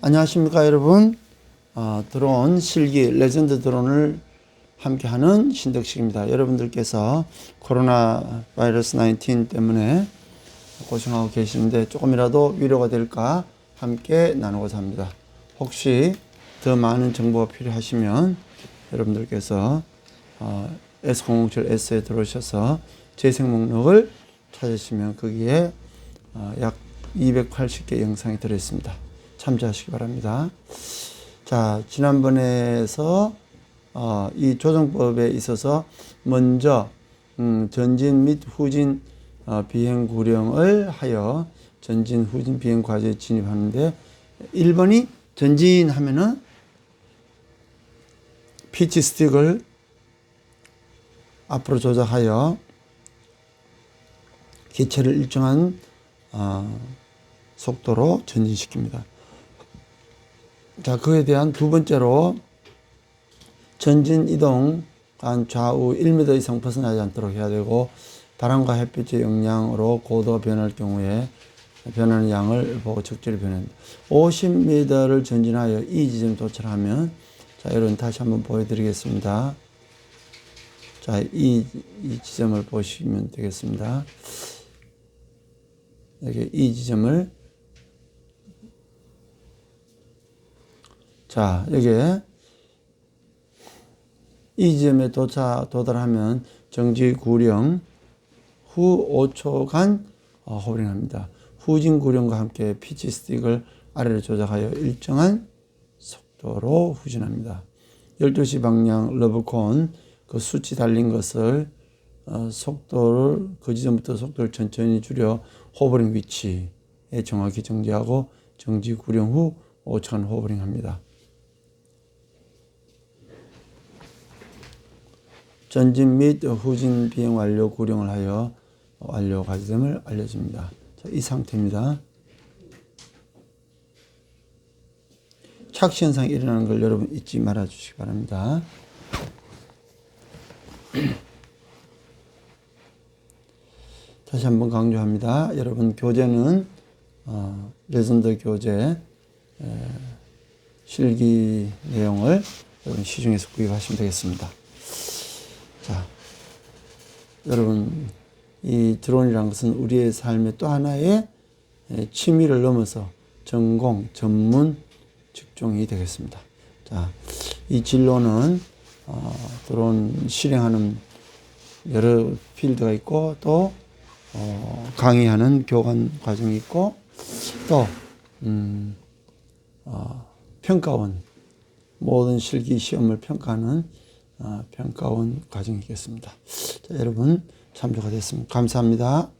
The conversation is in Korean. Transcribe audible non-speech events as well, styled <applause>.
안녕하십니까 여러분. 어, 드론 실기 레전드 드론을 함께하는 신덕식입니다. 여러분들께서 코로나 바이러스 19 때문에 고생하고 계시는데 조금이라도 위로가 될까 함께 나누고자 합니다. 혹시 더 많은 정보가 필요하시면 여러분들께서 어, S007S에 들어오셔서 재생 목록을 찾으시면 거기에 어, 약 280개 영상이 들어있습니다. 참조하시기 바랍니다. 자, 지난번에서 어, 이 조정법에 있어서 먼저 음, 전진 및 후진 어, 비행 구령을 하여 전진 후진 비행 과제에 진입하는데 1번이 전진하면은 피치 스틱을 앞으로 조작하여 기체를 일정한 어, 속도로 전진시킵니다. 자, 그에 대한 두 번째로 전진 이동 한 좌우 1m 이상 벗어나지 않도록 해야 되고 바람과 햇빛의 영향으로 고도가 변할 경우에 변하는 양을 보고 적절히 변합니다. 50m를 전진하여 이 지점 도착하면 자, 여러분 다시 한번 보여드리겠습니다. 자, 이, 이 지점을 보시면 되겠습니다. 여기 이 지점을 자, 여기에 이 지점에 도착, 도달하면 정지 구령 후 5초간 어, 호버링합니다. 후진 구령과 함께 피치 스틱을 아래로 조작하여 일정한 속도로 후진합니다. 12시 방향 러브콘 그 수치 달린 것을 어, 속도를 그 지점부터 속도를 천천히 줄여 호버링 위치에 정확히 정지하고 정지 구령 후 5초간 호버링 합니다. 전진 및 후진 비행 완료 구령을 하여 완료 과정을 알려줍니다. 자, 이 상태입니다. 착시 현상이 일어나는 걸 여러분 잊지 말아 주시기 바랍니다. <clears throat> 다시 한번 강조합니다. 여러분 교재는 어, 레전드 교재 에, 실기 내용을 여러분 시중에서 구입하시면 되겠습니다. 자, 여러분 이 드론이라는 것은 우리의 삶의 또 하나의 에, 취미를 넘어서 전공, 전문 직종이 되겠습니다. 자, 이 진로는 어, 드론 실행하는 여러 필드가 있고 또 어, 강의하는 교관 과정이 있고 또 음, 어, 평가원 모든 실기 시험을 평가하는 어, 평가원 과정이겠습니다. 자, 여러분 참조가 됐습니다. 감사합니다.